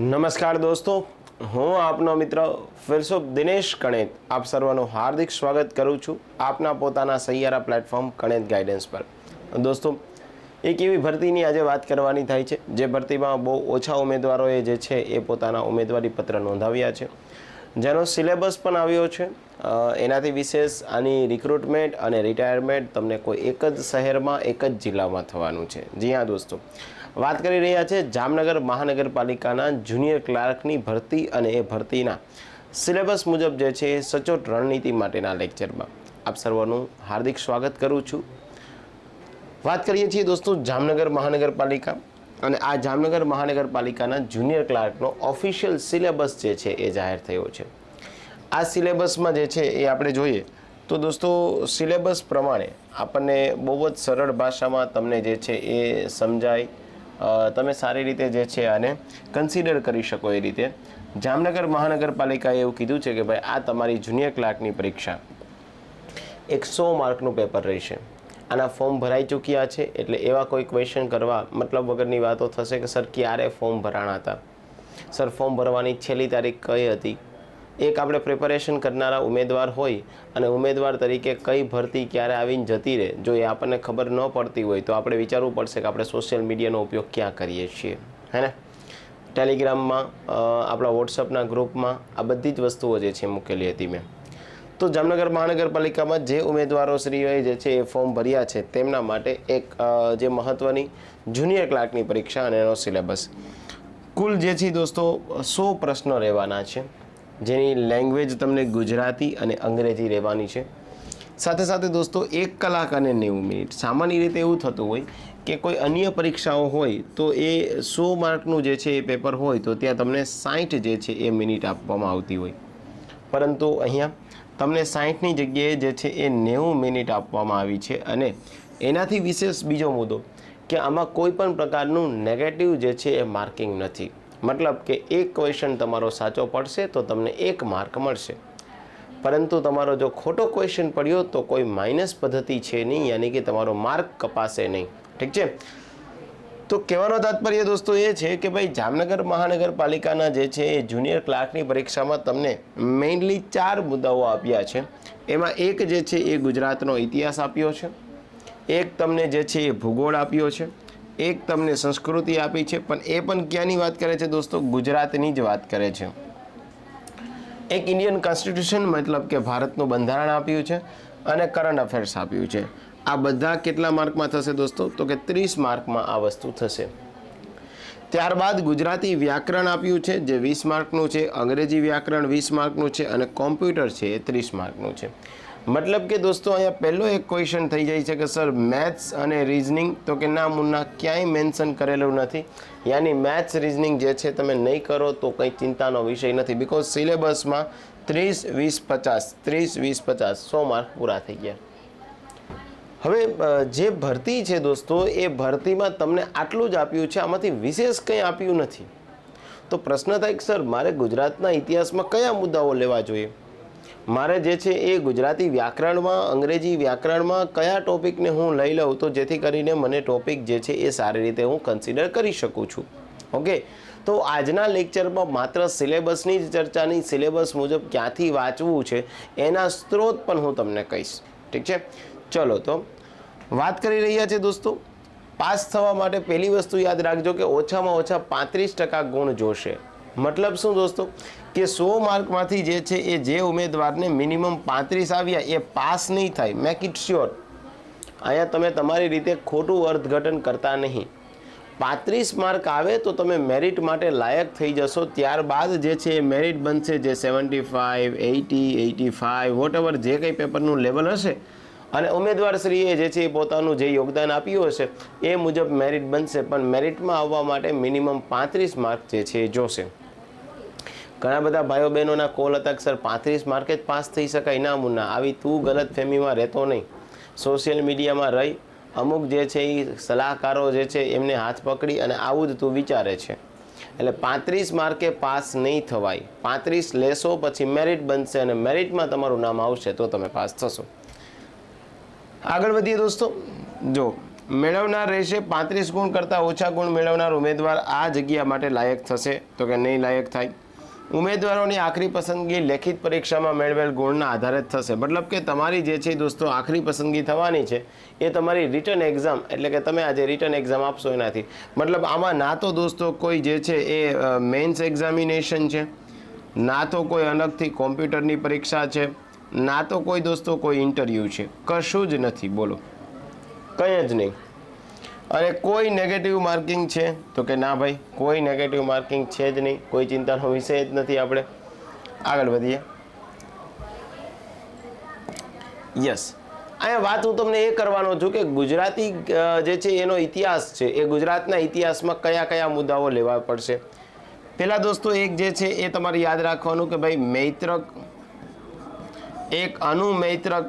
નમસ્કાર દોસ્તો, હું આપનો મિત્ર ફિલસુફ દિનેશ કણેત આપ સર્વનું હાર્દિક સ્વાગત કરું છું આપના પોતાના સૈયારા પ્લેટફોર્મ કણેત ગાઈડન્સ પર. દોસ્તો, એક એવી ભરતીની આજે વાત કરવાની થાય છે, જે ભરતીમાં બહુ ઓછા ઉમેદવારોએ જે છે એ પોતાના ઉમેદવારી પત્ર નોંધાવ્યા છે. જેનો સિલેબસ પણ આવ્યો છે એનાથી વિશેષ આની રિક્રુટમેન્ટ અને રિટાયરમેન્ટ તમને કોઈ એક જ શહેરમાં, એક જ જિલ્લામાં થવાનું છે. જી હા દોસ્તો વાત કરી રહ્યા છે જામનગર મહાનગરપાલિકાના જુનિયર ક્લાર્કની ભરતી અને એ ભરતીના સિલેબસ મુજબ જે છે સચોટ રણનીતિ માટેના લેક્ચરમાં. આપ સર્વનું હાર્દિક સ્વાગત કરું છું. વાત કરીએ છીએ દોસ્તો જામનગર મહાનગરપાલિકા અને આ જામનગર મહાનગરપાલિકાના જુનિયર ક્લાર્કનો ઓફિશિયલ સિલેબસ જે છે એ જાહેર થયો છે. આ સિલેબસમાં જે છે એ આપણે જોઈએ તો દોસ્તો સિલેબસ પ્રમાણે આપણને બહુ જ સરળ ભાષામાં તમને જે છે એ સમજાય તમે સારી રીતે જે છે આને કન્સિડર કરી શકો એ રીતે. જામનગર મહાનગરપાલિકાએ એવું કીધું છે કે ભાઈ, આ તમારી જુનિયર ક્લાર્કની પરીક્ષા. એકસો માર્કનું પેપર રહેશે. આના ફોર્મ ભરાઈ ચૂક્યા છે, એટલે એવા કોઈ ક્વેશ્ચન કરવા મતલબ વગરની વાતો થશે કે, સર, ક્યારે ફોર્મ ભરાણા હતા? સર ફોર્મ ભરવાની છેલ્લી તારીખ કઈ હતી? એક આપણે પ્રિપેરેશન કરનારા ઉમેદવાર હોય અને ઉમેદવાર તરીકે કઈ ભરતી ક્યારે આવીને જતી રહે, જો એ આપણને ખબર ન પડતી હોય, તો આપણે વિચારવું પડશે કે આપણે સોશિયલ મીડિયાનો ઉપયોગ ક્યાં કરીએ છીએ. હે ને? ટેલિગ્રામમાં આપણા વોટ્સઅપના ગ્રુપમાં આ બધી જ વસ્તુઓ જે છે મૂકેલી હતી મેં. તો જામનગર મહાનગરપાલિકામાં જે ઉમેદવારો શ્રીઓએ જે છે એ ફોર્મ ભર્યા છે, તેમના માટે એક જે મહત્ત્વની જુનિયર ક્લાર્કની પરીક્ષા અને એનો સિલેબસ કુલ જે છે દોસ્તો સો પ્રશ્નો રહેવાના છે. જેની લેંગ્વેજ તમને ગુજરાતી અને અંગ્રેજી રહેવાની છે. સાથે સાથે દોસ્તો, એક કલાક અને નેવું મિનિટ. સામાન્ય રીતે એવું થતું હોય કે કોઈ અન્ય પરીક્ષાઓ હોય તો એ સો માર્કનું જે છે એ પેપર હોય તો ત્યાં તમને સાઠ જે છે એ મિનિટ આપવામાં આવતી હોય. પરંતુ અહીંયા તમને સાઠની જગ્યાએ જે છે એ નેવું મિનિટ આપવામાં આવી છે અને એનાથી વિશેષ બીજો મુદ્દો કે આમાં કોઈ પણ પ્રકારનું નેગેટિવ જે છે એ માર્કિંગ નથી. મતલબ કે એક ક્વેશ્ચન તમારો સાચો પડશે તો તમને એક માર્ક મળશે. પરંતુ તમારો જો ખોટો ક્વેશ્ચન પડ્યો તો કોઈ માઇનસ પદ્ધતિ છે નહીં, યાની કે તમારો માર્ક કપાશે નહીં. ઠીક છે? તો કહેવાનો તાત્પર્ય દોસ્તો એ છે કે ભાઈ જામનગર મહાનગરપાલિકાના જે છે એ જુનિયર ક્લાર્કની પરીક્ષામાં તમને મેઇનલી ચાર મુદ્દાઓ આપ્યા છે. એમાં એક જે છે એ ગુજરાતનો ઇતિહાસ આપ્યો છે. એક તમને જે છે એ ભૂગોળ આપ્યો છે. એક તમને સંસ્કૃતિ આપી છે, પણ એ પણ ક્યાંની વાત કરે છે દોસ્તો? ગુજરાતની જ વાત કરે છે. એક ઇન્ડિયન કોન્સ્ટિટ્યુશન મતલબ કે ભારતનું બંધારણ આપ્યું છે અને કરંટ અફેર્સ આપ્યું છે. આ બધા કેટલા માર્કમાં થશે દોસ્તો? તો કે ત્રીસ માર્કમાં આ વસ્તુ થશે. ત્યારબાદ ગુજરાતી વ્યાકરણ આપ્યું છે, જે વીસ માર્કનું છે, અંગ્રેજી વ્યાકરણ વીસ માર્કનું છે અને કોમ્પ્યુટર છે એ ત્રીસ માર્કનું છે. મતલબ કે દોસ્તો, અહીંયા પહેલો એક ક્વેશ્ચન થઈ જાય છે કે, સર મેથ્સ અને રિઝનિંગ તો કે ના મુન્ના, ક્યાંય મેન્શન કરેલું નથી. યાની મેથ્સ રિઝનિંગ જે છે, તમે નહીં કરો તો કંઈ ચિંતાનો વિષય નથી. બિકોઝ સિલેબસમાં ત્રીસ, વીસ, પચાસ, ત્રીસ, વીસ, પચાસ, સો માર્ક પૂરા થઈ ગયા. હવે જે ભરતી છે દોસ્તો, એ ભરતીમાં તમને આટલું જ આપ્યું છે, આમાંથી વિશેષ કંઈ આપ્યું નથી. તો પ્રશ્ન થાય કે, સર, મારે ગુજરાતના ઇતિહાસમાં કયા મુદ્દાઓ લેવા જોઈએ? મારે જે છે એ ગુજરાતી વ્યાકરણમાં, અંગ્રેજી વ્યાકરણમાં કયા ટોપિકને હું લઈ લઉં તો જેથી કરીને મને ટોપિક જે છે એ સારી રીતે હું કન્સિડર કરી શકું છું. ઓકે? તો આજના લેક્ચરમાં માત્ર સિલેબસની જ ચર્ચાની સિલેબસ મુજબ ક્યાંથી વાંચવું છે એના સ્ત્રોત પણ હું તમને કહીશ. ઠીક છે? ચલો તો, વાત કરી રહ્યા છે દોસ્તો. પાસ થવા માટે પહેલી વસ્તુ યાદ રાખજો કે ઓછામાં ઓછા પાંત્રીસ ટકા ગુણ જોશે. મતલબ શું દોસ્તો? કે સો માર્કમાંથી જે છે એ જે ઉમેદવારને મિનિમમ પાંત્રીસ આવ્યા, એ પાસ નહીં થાય. મેક ઇટ શ્યોર અહીંયા તમે તમારી રીતે ખોટું અર્થઘટન કરતા નહીં. પાંત્રીસ માર્ક આવે તો તમે મેરિટ માટે લાયક થઈ જશો. ત્યારબાદ જે છે એ મેરિટ બનશે, જે seventy five eighty eighty five whatever જે કંઈ પેપરનું લેવલ હશે. અને ઉમેદવારશ્રીએ જે છે એ પોતાનું જે યોગદાન આપ્યું હશે, એ મુજબ મેરિટ બનશે. પણ મેરિટમાં આવવા માટે મિનિમમ પાંત્રીસ માર્ક જે છે એ જોશે. ઘણા બધા ભાઈઓ બહેનોના કોલ હતા કે, સર, પાંત્રીસ માર્કે જ પાસ થઈ શકાય? ના, મુન્ના, આવી તું ગલત ફેમીમાં રહેતો નહીં. સોશિયલ મીડિયામાં રહી. અમુક જે છે એ સલાહકારો જે છે એમને હાથ પકડી અને આવું જ તું વિચારે છે. એટલે પાંત્રીસ માર્કે પાસ નહીં થવાય. પાંત્રીસ લેશો પછી મેરિટ બનશે અને મેરિટમાં તમારું નામ આવશે તો તમે પાસ થશો. આગળ વધીએ દોસ્તો. જો, મેળવનાર રહેશે, પાંત્રીસ ગુણ કરતાં ઓછા ગુણ મેળવનાર ઉમેદવાર આ જગ્યા માટે લાયક થશે. તો કે નહીં લાયક થાય? ઉમેદવારોની આખરી પસંદગી લેખિત પરીક્ષામાં મેળવેલ ગુણના આધારે થશે. મતલબ કે તમારી જે છે દોસ્તો આખરી પસંદગી થવાની છે, એ તમારી રિટર્ન એક્ઝામ એટલે કે તમે આજે રિટર્ન એક્ઝામ આપશો એનાથી. મતલબ આમાં ના તો દોસ્તો કોઈ જે છે એ મેન્સ એક્ઝામિનેશન છે, ના તો કોઈ અલગથી કોમ્પ્યુટરની પરીક્ષા છે, ના તો કોઈ દોસ્તો કોઈ ઇન્ટરવ્યૂ છે. કશું જ નથી, બોલો. કંઈ જ નહીં. અને કોઈ નેગેટિવ માર્કિંગ છે? તો કે ના ભાઈ, કોઈ નેગેટિવ માર્કિંગ છે જ નહીં. કોઈ ચિંતાનો વિષય જ નથી આપણે. આગળ વધીએ. યસ અહીંયા વાત હું તમને એ કરવાનો છું કે ગુજરાતી જે છે એનો ઇતિહાસ છે, એ ગુજરાતના ઇતિહાસમાં કયા કયા મુદ્દાઓ લેવા પડશે? પહેલાં દોસ્તો, એક જે છે એ તમારે યાદ રાખવાનું કે ભાઈ મૈત્રક, એક અનુમૈત્રક,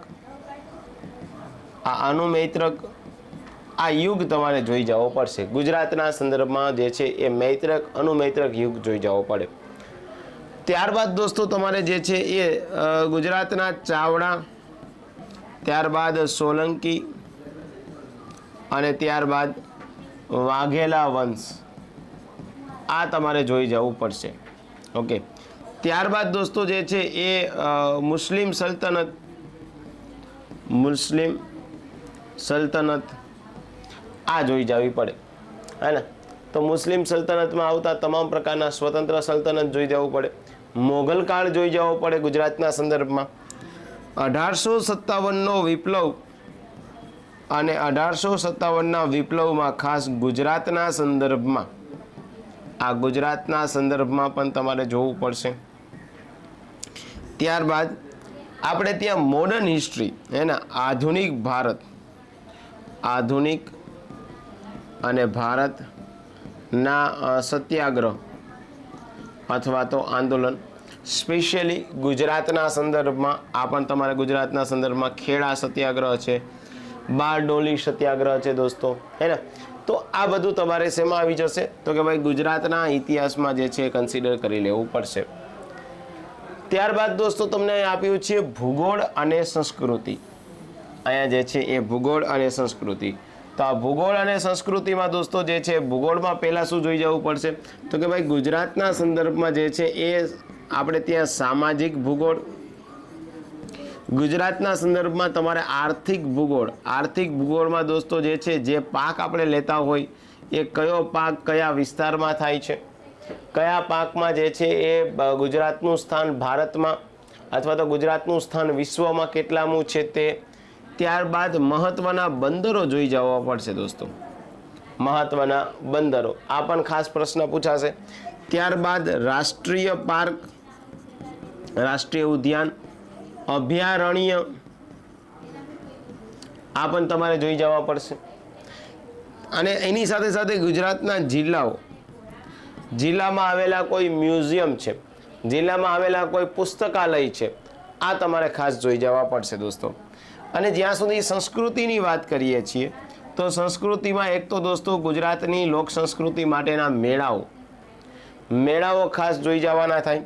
આ અનુમૈત્રક આ યુગ તમારે જોઈ જવો પડશે. ગુજરાતના સંદર્ભમાં જે છે એ મૈત્રક, અનુમૈત્રક યુગ જોઈ જવો પડે. ત્યારબાદ દોસ્તો તમારે જે છે એ ગુજરાતના ચાવડા, ત્યારબાદ સોલંકી અને ત્યારબાદ વાઘેલા વંશ. આ તમારે જોઈ જવું પડશે. ઓકે. ત્યારબાદ દોસ્તો જે છે એ મુસ્લિમ સલ્તનત મુસ્લિમ સલ્તનત આ જોઈ જવી પડે. હે ને? તો મુસ્લિમ સલ્તનતમાં આવતા તમામ પ્રકારના સ્વતંત્ર સલ્તનત જોઈ જવું પડે. મોગલ કાળ જોઈ જવો પડે ગુજરાતના સંદર્ભમાં. અઢારસો સત્તાવનનો વિપ્લવ અને અઢારસો સત્તાવનના વિપ્લવમાં ખાસ ગુજરાતના સંદર્ભમાં. આ ગુજરાતના સંદર્ભમાં પણ તમારે જોવું પડશે. ત્યારબાદ આપણે ત્યાં મોડર્ન હિસ્ટ્રી હે ને? આધુનિક ભારત. આધુનિક અને ભારતના સત્યાગ્રહ અથવા તો આંદોલન, સ્પેશિયલી ગુજરાતના સંદર્ભમાં, આ પણ તમારે ગુજરાતના સંદર્ભમાં ખેડા સત્યાગ્રહ છે બારડોલી સત્યાગ્રહ છે દોસ્તો, હે ને? તો આ બધું તમારે શેમાં આવી જશે? તો કે ભાઈ ગુજરાતના ઇતિહાસમાં જે છે કન્સિડર કરી લેવું પડશે. ત્યારબાદ દોસ્તો તમને આપ્યું છે ભૂગોળ અને સંસ્કૃતિ. અહીંયા જે છે એ ભૂગોળ અને સંસ્કૃતિ. તો આ ભૂગોળ અને સંસ્કૃતિમાં દોસ્તો જે છે, ભૂગોળમાં પહેલાં શું જોઈ જવું પડશે? તો કે ભાઈ ગુજરાતના સંદર્ભમાં જે છે, એ આપણે ત્યાં સામાજિક ભૂગોળ, ગુજરાતના સંદર્ભમાં તમારે આર્થિક ભૂગોળ, આર્થિક ભૂગોળમાં દોસ્તો જે છે, જે પાક આપણે લેતા હોય, એ કયો પાક કયા વિસ્તારમાં થાય છે? કયા પાકમાં જે છે, એ ગુજરાતનું સ્થાન ભારતમાં, અથવા તો ગુજરાતનું સ્થાન વિશ્વમાં કેટલામું છે તે ત્યારબાદ મહત્ત્વના બંદરો જોઈ જવા પડશે દોસ્તો. મહત્ત્વના બંદરો. આ પણ ખાસ પ્રશ્ન પૂછાશે. ત્યારબાદ રાષ્ટ્રીય પાર્ક, રાષ્ટ્રીય ઉદ્યાન, અભયારણ્ય. આ પણ તમારે જોઈ જવા પડશે. અને એની સાથે સાથે ગુજરાતના જિલ્લાઓ. જિલ્લામાં આવેલા કોઈ મ્યુઝિયમ છે, જિલ્લામાં આવેલા કોઈ પુસ્તકાલય છે, આ તમારે ખાસ જોઈ જવા પડશે દોસ્તો. અને જ્યાં સુધી સંસ્કૃતિની વાત કરીએ છીએ, તો સંસ્કૃતિમાં એક તો દોસ્તો ગુજરાતની લોક સંસ્કૃતિ માટેના મેળાઓ. મેળાઓ ખાસ જોઈ જવાના થાય.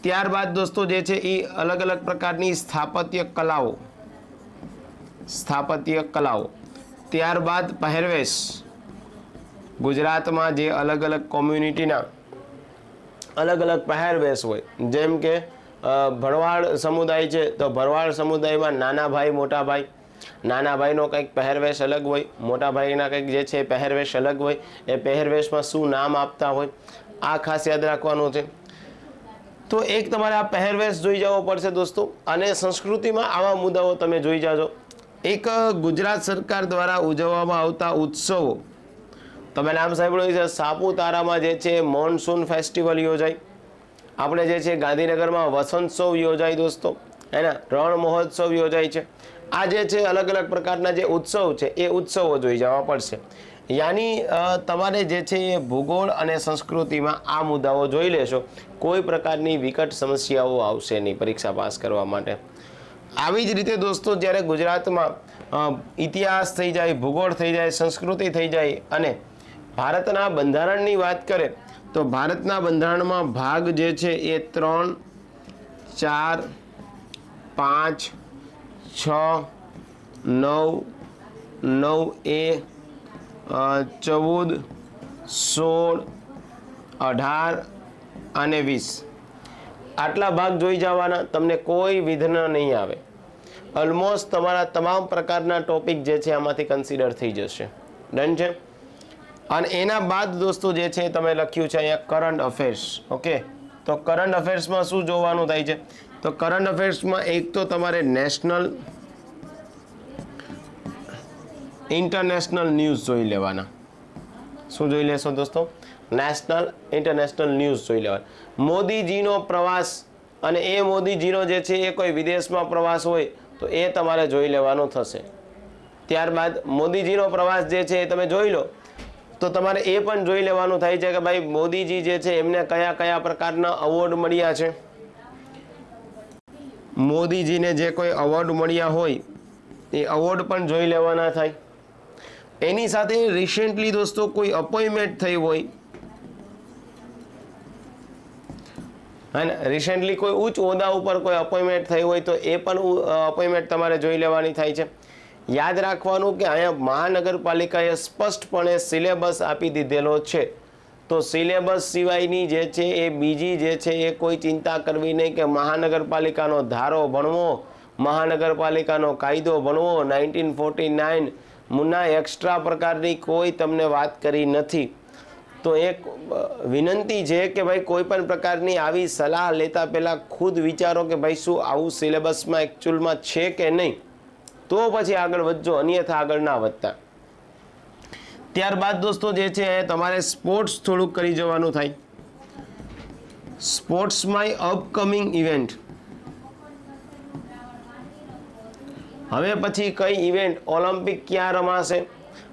ત્યારબાદ દોસ્તો જે છે એ અલગ અલગ પ્રકારની સ્થાપત્ય કલાઓ. સ્થાપત્ય કલાઓ. ત્યારબાદ પહેરવેશ. ગુજરાતમાં જે અલગ અલગ કોમ્યુનિટીના અલગ અલગ પહેરવેશ હોય, જેમ કે ભરવાડ સમુદાય છે, તો ભરવાડ સમુદાયમાં નાના ભાઈ, મોટા ભાઈ. નાના ભાઈનો કંઈક પહેરવેશ અલગ હોય, મોટા ભાઈના કંઈક જે છે પહેરવેશ અલગ હોય. એ પહેરવેશમાં શું નામ આપતા હોય, આ ખાસ યાદ રાખવાનું છે. તો એક તમારે આ પહેરવેશ જોઈ જવો પડશે દોસ્તો, અને સંસ્કૃતિમાં આવા મુદ્દાઓ તમે જોઈ જાજો. એક ગુજરાત સરકાર દ્વારા ઉજવવામાં આવતા ઉત્સવો. તમે નામ સાંભળ્યું છે સાપુતારામાં જે છે, મોન્સૂન ફેસ્ટિવલ યોજાય. આપણે જે છે ગાંધીનગરમાં વસંતોત્સવ યોજાય દોસ્તો. એના રણ મહોત્સવ યોજાય છે. આ જે છે અલગ અલગ પ્રકારના જે ઉત્સવ છે, એ ઉત્સવો જોઈ જવા પડશે. યાની તમારે જે છે એ ભૂગોળ અને સંસ્કૃતિમાં આ મુદ્દાઓ જોઈ લેશો. કોઈ પ્રકારની વિકટ સમસ્યાઓ આવશે નહીં પરીક્ષા પાસ કરવા માટે. આવી જ રીતે દોસ્તો જ્યારે ગુજરાતમાં ઇતિહાસ થઈ જાય, ભૂગોળ થઈ જાય, સંસ્કૃતિ થઈ જાય અને ભારતના બંધારણની વાત કરે તો ભારતના બંધારણમાં ભાગ જે છે એ ત્રણ, ચાર, પાંચ, છ, નવ નવ એ ચૌદ, સોળ, અઢાર અને વીસ. આટલા ભાગ જોઈ જવાના, તમને કોઈ વિઘ્ન નહીં આવે. ઓલમોસ્ટ તમારા તમામ પ્રકારના ટોપિક જે છે આમાંથી કન્સિડર થઈ જશે. ડન છે? અને એના બાદ દોસ્તો જે છે તમે લખ્યું છે અહીંયા કરંટ અફેર્સ ઓકે તો કરંટ અફેર્સમાં શું જોવાનું થાય છે? તો કરંટ અફેર્સમાં એક તો તમારે નેશનલ ઇન્ટરનેશનલ ન્યૂઝ જોઈ લેવાના. શું જોઈ લેશો દોસ્તો? નેશનલ ઇન્ટરનેશનલ ન્યૂઝ જોઈ લેવાના. મોદીજીનો પ્રવાસ અને એ મોદીજીનો જે છે એ કોઈ વિદેશમાં પ્રવાસ હોય તો એ તમારે જોઈ લેવાનો થશે. ત્યારબાદ મોદીજીનો પ્રવાસ જે છે એ તમે જોઈ લો. તો તમારે એ પણ જોઈ લેવાનું થાય છે કે ભાઈ મોદીજી જે છે, એમને કયા કયા પ્રકારના અવોર્ડ મળ્યા છે? મોદીજીને જે કોઈ અવોર્ડ મળ્યા હોય, એ અવોર્ડ પણ જોઈ લેવાના થાય. એની સાથે રિસેન્ટલી દોસ્તો કોઈ અપોઇન્ટમેન્ટ થઈ હોય હા રિસેન્ટલી કોઈ ઉચ્ચ હોદ્દા ઉપર કોઈ અપોઇન્ટમેન્ટ થઈ હોય તો એ પણ અપોઇન્ટમેન્ટ તમારે જોઈ લેવાની થાય છે. યાદ રાખવાનું કે અહીંયા મહાનગરપાલિકાએ સ્પષ્ટપણે સિલેબસ આપી દીધેલો છે. તો સિલેબસ સિવાયની જે છે એ બીજી જે છે એ કોઈ ચિંતા કરવી નહીં કે મહાનગરપાલિકાનો ધારો ભણવો, મહાનગરપાલિકાનો કાયદો ભણવો, નાઇન્ટીન ફોર્ટી નાઇન મુના એક્સ્ટ્રા પ્રકારની કોઈ તમને વાત કરી નથી. તો એક વિનંતી છે કે ભાઈ કોઈ પણ પ્રકારની આવી સલાહ લેતા પહેલાં ખુદ વિચારો કે ભાઈ શું આવું સિલેબસમાં એકચ્યુઅલમાં છે કે નહીં? તો પછી આગળ વધજો, અન્યથા આગળ ના વધતા. ત્યારબાદ દોસ્તો જે છે, તમારે સ્પોર્ટ્સ થોડુંક કરી જવાનું થાય. સ્પોર્ટ્સ માય અપકમિંગ ઇવેન્ટ હવે પછી કઈ ઇવેન્ટ ઓલિમ્પિક ક્યાં રમાશે?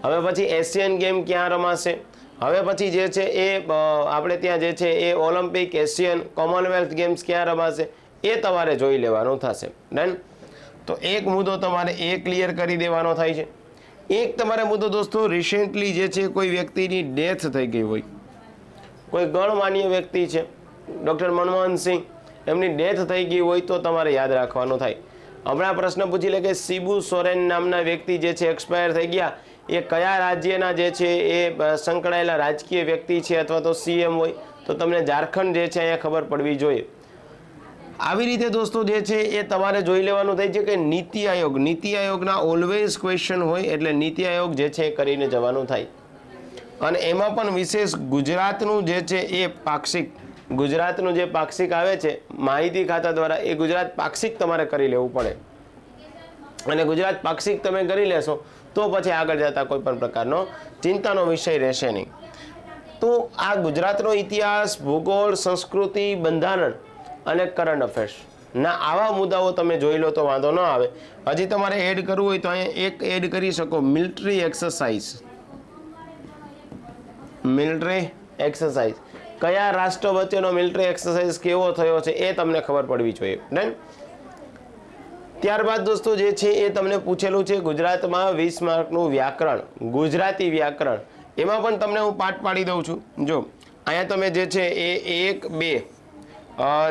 હવે પછી એશિયન ગેમ ક્યાં રમાશે? હવે પછી જે છે એ આપણે ત્યાં જે છે એ ઓલિમ્પિક એશિયન કોમનવેલ્થ ગેમ્સ ક્યાં રમાશે? એ તમારે જોઈ લેવાનું થશે. ડન તો એક મુદ્દો તમારે એ ક્લિયર કરી દેવાનો થાય છે. એક તમારે મુદ્દો દોસ્તો રિસેન્ટલી જે છે કોઈ વ્યક્તિની ડેથ થઈ ગઈ હોય. કોઈ ગણમાન્ય વ્યક્તિ છે. ડૉક્ટર મનમોહન સિંહ, એમની ડેથ થઈ ગઈ હોય તો તમારે યાદ રાખવાનું થાય. હમણાં પ્રશ્ન પૂછી લે કે શિબુ સોરેન નામના વ્યક્તિ જે છે એક્સપાયર થઈ ગયા. એ કયા રાજ્યના જે છે એ સંકળાયેલા રાજકીય વ્યક્તિ છે અથવા તો સીએમ હોય, તો તમને ઝારખંડ જે છે અહીંયા ખબર પડવી જોઈએ. આવી રીતે દોસ્તો જે છે એ તમારે જોઈ લેવાનું થાય છે કે નીતિ આયોગ. નીતિ આયોગના ઓલવેઝ ક્વેશ્ચન હોય એટલે નીતિ આયોગ જે છે એ કરીને જવાનું થાય. અને એમાં પણ વિશેષ ગુજરાતનું જે છે એ પાક્ષિક, ગુજરાતનું જે પાક્ષિક આવે છે, માહિતી ખાતા દ્વારા એ ગુજરાત પાક્ષિક તમારે કરી લેવું પડે. અને ગુજરાત પાક્ષિક તમે કરી લેશો તો પછી આગળ જતા કોઈ પણ પ્રકારનો ચિંતાનો વિષય રહેશે નહીં. તો આ ગુજરાતનો ઇતિહાસ, ભૂગોળ, સંસ્કૃતિ, બંધારણ અને કરંટ અફેર્સ ના, આવા મુદ્દાઓ તમે જોઈ લો તો વાંધો ન આવે. હજી તમારે એડ કરવું હોય તો અહીંયા એક એડ કરી શકો. મિલિટરી એક્સરસાઇઝ મિલિટરી એક્સરસાઇઝ કયા રાષ્ટ્ર વચ્ચેનો મિલિટરી એક્સરસાઇઝ કેવો થયો છે એ તમને ખબર પડવી જોઈએ. ડન ત્યારબાદ દોસ્તો જે છે એ તમને પૂછેલું છે ગુજરાતમાં વીસ માર્કનું વ્યાકરણ, ગુજરાતી વ્યાકરણ. એમાં પણ તમને હું પાઠ પાડી દઉં છું. જો, અહીંયા તમે જે છે એ એક, બે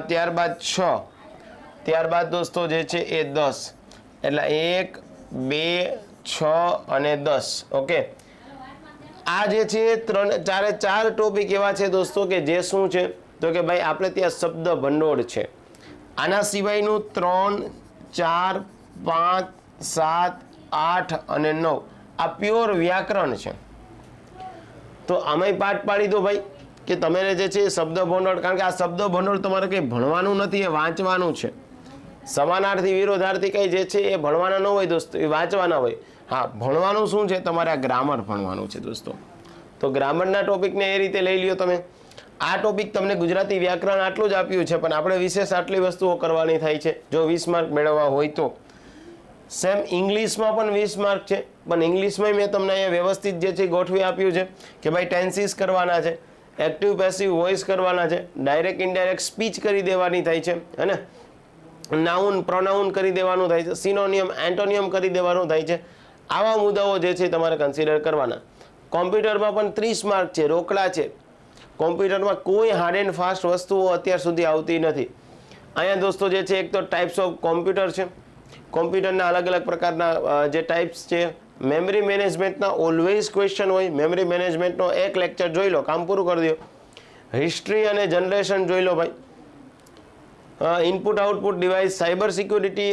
ત્યારબાદ છ. ત્યારબાદ દોસ્તો જે છે એ દસ. એટલે એક, બે, છ અને દસ. ઓકે? આ જે છે ત્રણ, ચારે ચાર ટોપિક એવા છે દોસ્તો કે જે શું છે? તો કે ભાઈ આપણે ત્યાં શબ્દ ભંડોળ છે. આના સિવાયનું ત્રણ, ચાર, પાંચ, સાત, આઠ અને નવ. આ પ્યોર વ્યાકરણ છે. તો આમાંય પાઠ પાડી દો ભાઈ. કે તમે જે છે શબ્દ ભંડોળ, કારણ કે આ શબ્દ ભંડોળ તમારે કંઈ ભણવાનું નથી, એ વાંચવાનું છે. સમાનાર્થી, વિરોધાર્થી કંઈ જે છે એ ભણવાના ન હોય દોસ્તો, એ વાંચવાના હોય. હા, ભણવાનું શું છે? તમારે આ ગ્રામર ભણવાનું છે દોસ્તો. તો ગ્રામરના ટોપિકને એ રીતે લઈ લ્યો તમે. આ ટોપિક તમને ગુજરાતી વ્યાકરણ આટલું જ આપ્યું છે, પણ આપણે વિશેષ આટલી વસ્તુઓ કરવાની થાય છે. જો વીસ માર્ક મેળવવા હોય તો. સેમ ઇંગ્લિશમાં પણ વીસ માર્ક છે, પણ ઇંગ્લિશમાં મેં તમને અહીંયા વ્યવસ્થિત જે છે ગોઠવી આપ્યું છે, કે ભાઈ ટેન્સીસ કરવાના છે. એક્ટિવ પેસિવ વોઇસ કરવાના છે. ડાયરેક્ટ ઇનડાયરેક્ટ સ્પીચ કરી દેવાની થાય છે હે નાઉન પ્રોનાઉન કરી દેવાનું થાય છે. સિનોનિયમ એન્ટોનિયમ કરી દેવાનું થાય છે. આવા મુદ્દાઓ જે છે તમારે કન્સિડર કરવાના. કોમ્પ્યુટરમાં પણ ત્રીસ માર્ક છે, રોકડા છે. કોમ્પ્યુટરમાં કોઈ હાર્ડ એન્ડ ફાસ્ટ વસ્તુઓ અત્યાર સુધી આવતી નથી. અહીંયા દોસ્તો જે છે, એક તો ટાઈપ્સ ઓફ કોમ્પ્યુટર છે. કોમ્પ્યુટરના અલગ અલગ પ્રકારના જે ટાઈપ્સ છે મેમરી મેનેજમેન્ટના ઓલવેઝ ક્વેશ્ચન હોય. મેમરી મેનેજમેન્ટનો એક લેક્ચર જોઈ લો, કામ પૂરું કરી દો. હિસ્ટ્રી અને જનરેશન જોઈ લો ભાઈ. Input output device cyber security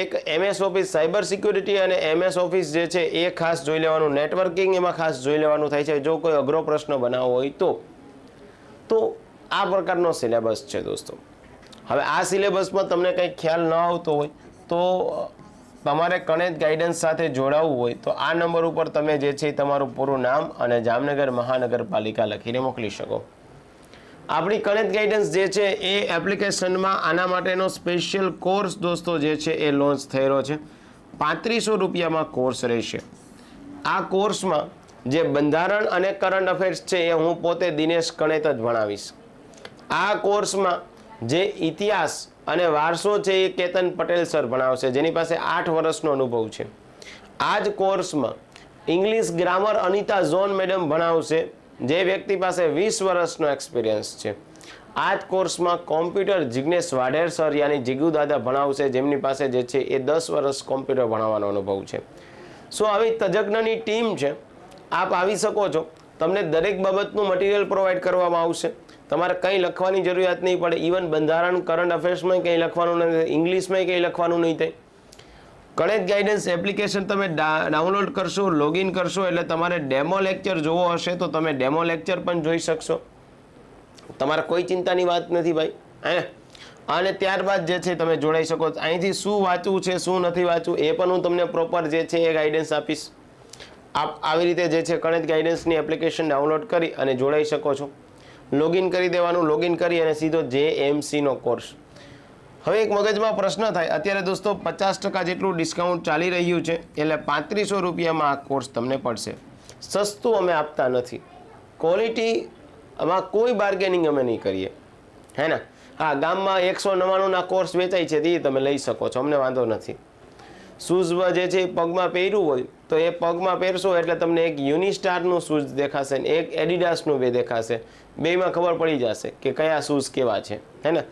એક એમએસ ઓફિસ સાયબર સિક્યુરિટી અને એમએસ ઓફિસ જે છે એ ખાસ જોઈ લેવાનું. નેટવર્કિંગ એમાં ખાસ જોઈ લેવાનું થાય છે. જો કોઈ અઘરો પ્રશ્ન બનાવવો હોય તો. તો આ પ્રકારનો સિલેબસ છે દોસ્તો. હવે આ સિલેબસમાં તમને કંઈ ખ્યાલ ન આવતો હોય તો તમારે કણેજ ગાઈડન્સ સાથે જોડાવવું હોય તો આ નંબર ઉપર તમે જે છે તમારું પૂરું નામ અને જામનગર મહાનગરપાલિકા લખીને મોકલી શકો. આપણી કણેજ ગાઈડન્સ જે છે એ એપ્લિકેશનમાં આના માટેનો સ્પેશિયલ કોર્સ દોસ્તો જે છે એ લોન્ચ થયેલો છે. પાંત્રીસો રૂપિયામાં કોર્સ રહેશે. આ કોર્સમાં જે બંધારણ અને કરંટ અફેર્સ છે એ હું પોતે દિનેશ કણેત જ ભણાવીશ. આ કોર્સમાં જે ઇતિહાસ અને વારસો છે એ કેતન પટેલ સર ભણાવશે, જેની પાસે આઠ વર્ષનો અનુભવ છે. આ જ કોર્સમાં ઇંગ્લિશ ગ્રામર અનિતા ઝોન મેડમ ભણાવશે, જે વ્યક્તિ પાસે વીસ વર્ષનો એક્સપિરિયન્સ છે. આ જ કોર્સમાં કોમ્પ્યુટર જિજ્ઞેશ વાઢેર સર યાની જીગુ દાદા ભણાવશે, જેમની પાસે જે છે એ દસ વર્ષ કોમ્પ્યુટર ભણાવવાનો અનુભવ છે. સો આવી તજજ્ઞની ટીમ છે. આપ આવી શકો છો. તમને દરેક બાબતનું મટીરિયલ પ્રોવાઈડ કરવામાં આવશે. તમારે કંઈ લખવાની જરૂરિયાત નહીં પડે. ઇવન બંધારણ કરંટ અફેર્સમાં કંઈ લખવાનું નથી. ઇંગ્લિશમાં કંઈ લખવાનું નહીં થાય ગણિત ગાઈડન્સ એપ્લિકેશન તમે ડાઉનલોડ કરશો લોગિન કરશો, એટલે તમારે ડેમો લેક્ચર જોવો હશે તો તમે ડેમો લેક્ચર પણ જોઈ શકશો. તમારે કોઈ ચિંતાની વાત નથી ભાઈ, હે? અને ત્યારબાદ જે છે તમે જોડાઈ શકો અહીંથી શું વાંચવું છે, શું નથી વાંચવું, એ પણ હું તમને પ્રોપર જે છે એ ગાઈડન્સ આપીશ. આપ આવી રીતે જે છે કણેજ ગાઈડન્સની એપ્લિકેશન ડાઉનલોડ કરી અને જોડાઈ શકો છો. લોગિન કરી દેવાનું, લોગિન કરી અને સીધો જે એમસીનો કોર્સ હવે એક મગજમાં પ્રશ્ન થાય, અત્યારે દોસ્તો પચાસ ટકા જેટલું ડિસ્કાઉન્ટ ચાલી રહ્યું છે, એટલે પાંત્રીસો રૂપિયામાં આ કોર્સ તમને પડશે. સસ્તું અમે આપતા નથી. ક્વોલિટી આમાં કોઈ બાર્ગેનિંગ અમે નહીં કરીએ. હે ને? હા, ગામમાં એકસો નવ્વાણુંના કોર્સ વેચાય છે, તે તમે લઈ શકો છો, અમને વાંધો નથી. શૂઝ જે છે એ પગમાં પહેર્યું હોય, તો એ પગમાં પહેરશો એટલે તમને એક યુનિસ્ટારનું શૂઝ દેખાશે ને એક એડિડાસનું બે દેખાશે. બેમાં ખબર પડી જશે કે કયા શૂઝ કેવા છે, હે ને?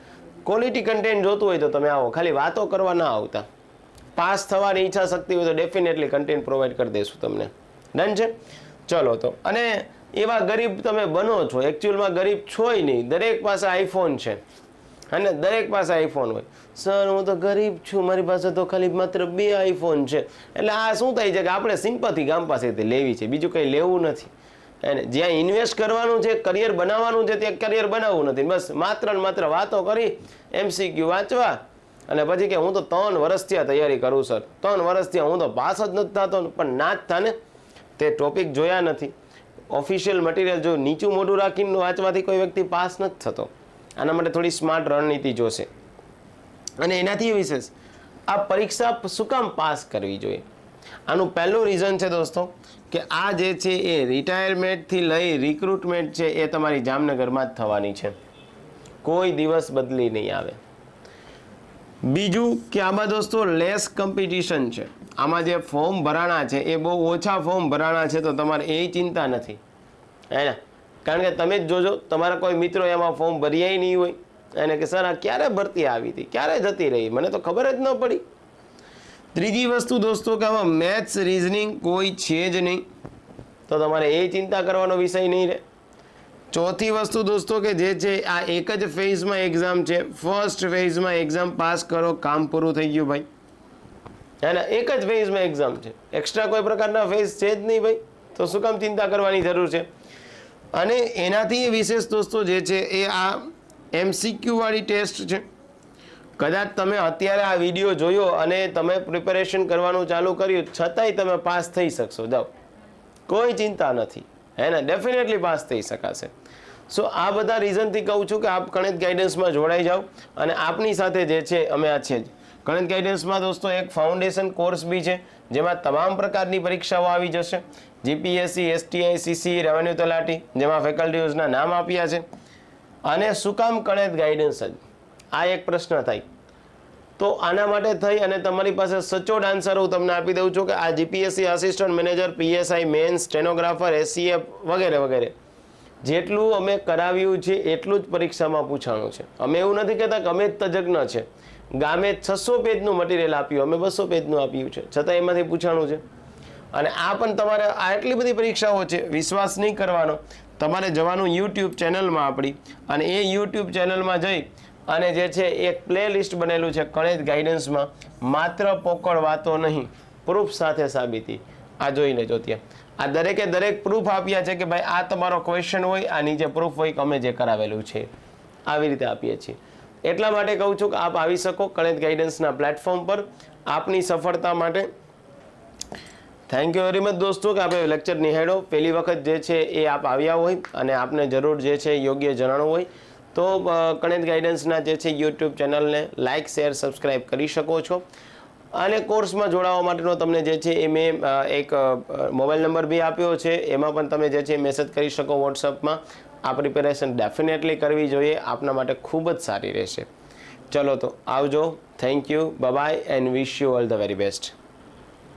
ક્વોલિટી કન્ટેન્ટ જોતું હોય તો તમે આવો, ખાલી વાતો કરવા ના આવતા. પાસ થવાની ઈચ્છા શક્તિ હોય તો ડેફિનેટલી કન્ટેન્ટ પ્રોવાઈડ કરી દઈશું તમને. ડન છે? ચલો તો. અને એવા ગરીબ તમે બનો છો એકચ્યુઅલમાં ગરીબ છોય નહીં. દરેક પાસે આઈફોન છે. અને દરેક પાસે આઈફોન હોય. સર હું તો ગરીબ છું. મારી પાસે તો ખાલી માત્ર બે આઈફોન છે. એટલે આ શું થાય છે કે આપણે સિમ્પથી ગામ પાસેથી લેવી છે. બીજું કંઈ લેવું નથી. અને જ્યાં ઇન્વેસ્ટ કરવાનું છે કરિયર બનાવવાનું છે, ત્યાં કરિયર બનાવવું નથી. બસ માત્ર ને માત્ર વાતો કરી એમસીક્યુ વાંચવા અને પછી કે હું તો ત્રણ વર્ષથી આ તૈયારી કરું સર ત્રણ વર્ષથી હું તો પાસ જ નથી થતો, પણ ના જ થાને. તે ટોપિક જોયા નથી. ઓફિશિયલ મટીરિયલ જો નીચું મોઢું રાખીને વાંચવાથી કોઈ વ્યક્તિ પાસ નથી થતો. આના માટે થોડી સ્માર્ટ રણનીતિ જોશે. અને એનાથી વિશેષ, આ પરીક્ષા શું કામ પાસ કરવી જોઈએ? આનું પહેલું રીઝન છે દોસ્તો, કે આ જે છે એ રિટાયરમેન્ટથી લઈ રિક્રુટમેન્ટ છે એ તમારી જામનગરમાં જ થવાની છે. કોઈ દિવસ બદલી નહીં આવે. બીજું કે આમાં દોસ્તો લેસ કોમ્પિટિશન છે. આમાં જે ફોર્મ ભરાણા છે એ બહુ ઓછા ફોર્મ ભરાણા છે તો તમારે એ ચિંતા નથી. હે ને? કારણ કે તમે જ જોજો, તમારા કોઈ મિત્રો એમાં ફોર્મ ભર્યાય નહીં હોય. અને કે સર આ ક્યારે ભરતી આવી હતી? ક્યારે જતી રહી? મને તો ખબર જ ન પડી. ત્રીજી વસ્તુ દોસ્તો કે આમાં મેથ્સ રિઝનિંગ કોઈ છે જ નહીં. તો તમારે એ ચિંતા કરવાનો વિષય નહીં રહે. ચોથી વસ્તુ દોસ્તો કે જે છે, આ એક જ ફેઝમાં એક્ઝામ છે. ફર્સ્ટ ફેઝમાં એક્ઝામ પાસ કરો, કામ પૂરું થઈ ગયું ભાઈ. એના એક જ ફેઝમાં એક્ઝામ છે. એક્સ્ટ્રા કોઈ પ્રકારના ફેઝ છે જ નહીં ભાઈ. તો શું કામ ચિંતા કરવાની જરૂર છે? અને એનાથી વિશેષ દોસ્તો જે છે એ આ એમસીક્યુવાળી ટેસ્ટ છે. કદાચ તમે અત્યારે આ વીડિયો જોયો અને તમે પ્રિપેરેશન કરવાનું ચાલુ કર્યું, છતાંય તમે પાસ થઈ શકશો. જાઓ. કોઈ ચિંતા નથી. હે ને? ડેફિનેટલી પાસ થઈ શકાશે. સો આ બધા રીઝનથી કહું છું કે આપ ગણિત ગાઈડન્સમાં જોડાઈ જાઓ અને આપની સાથે જે છે, અમે આ છે જ. ગણિત ગાઈડન્સમાં દોસ્તો એક ફાઉન્ડેશન કોર્સ બી છે. જેમાં તમામ પ્રકારની પરીક્ષાઓ આવી જશે. જીપીએસસી એસટીઆઈ સીસી રેવન્યુ તલાટી જેમાં ફેકલ્ટીઓઝના નામ આપ્યા છે. અને શું કામ ગણિત ગાઈડન્સ જ? આ એક પ્રશ્ન થાય. તો આના માટે થઈ અને તમારી પાસે સચોટ આન્સર હું તમને આપી દઉં છું કે આ GPSC assistant manager PSI main stenographer SCF વગેરે વગેરે. જેટલું અમે કરાવ્યું છે, એટલું જ પરીક્ષામાં પૂછાણું છે. અમે એવું નથી કહેતા કે અમે જ તજજ્ઞ છે. ગામે છસો પેજનું મટીરિયલ આપ્યું, અમે બસો પેજનું આપ્યું છે. છતાં એમાંથી પૂછાણું છે. અને આ પણ તમારે આ એટલી બધી પરીક્ષાઓ છે, વિશ્વાસ નહીં કરવાનો. તમારે જવાનું યુટ્યુબ ચેનલમાં આપણી. અને એ યુટ્યુબ ચેનલમાં જઈ અને જે છે એક પ્લે લિસ્ટ બનેલું છે ગણિત ગાઈડન્સમાં માત્ર પોકળ વાતો નહીં પ્રૂફ સાથે સાબિતી. આ જોઈ લેજો ત્યાં. આ દરેકે દરેક પ્રૂફ આપ્યા છે કે ભાઈ આ તમારો ક્વેશ્ચન હોય આ નીચે પ્રૂફ હોય કે અમે જે કરાવેલું છે. આવી રીતે આપીએ છીએ. એટલા માટે કહું છું કે આપ આવી શકો કણેત ગાઈડન્સના પ્લેટફોર્મ પર આપની સફળતા માટે. થેન્ક યુ વેરી મચ દોસ્તો કે આપણે લેક્ચર નિહાળો પહેલી વખત જે છે એ આપ આવ્યા હોય અને આપને જરૂર જે છે યોગ્ય જણાવવું હોય. તો કણેત ગાઈડન્સના જે છે યુટ્યુબ ચેનલને લાઇક શેર સબસ્ક્રાઈબ કરી શકો છો. અને કોર્સમાં જોડાવા માટેનો તમને જે છે એ મેં એક મોબાઈલ નંબર બી આપ્યો છે. એમાં પણ તમે જે છે મેસેજ કરી શકો વોટ્સઅપમાં આ પ્રિપેરેશન ડેફિનેટલી કરવી જોઈએ, આપના માટે ખૂબ જ સારી રહેશે. ચલો તો આવજો. Thank you bye and wish you all the very best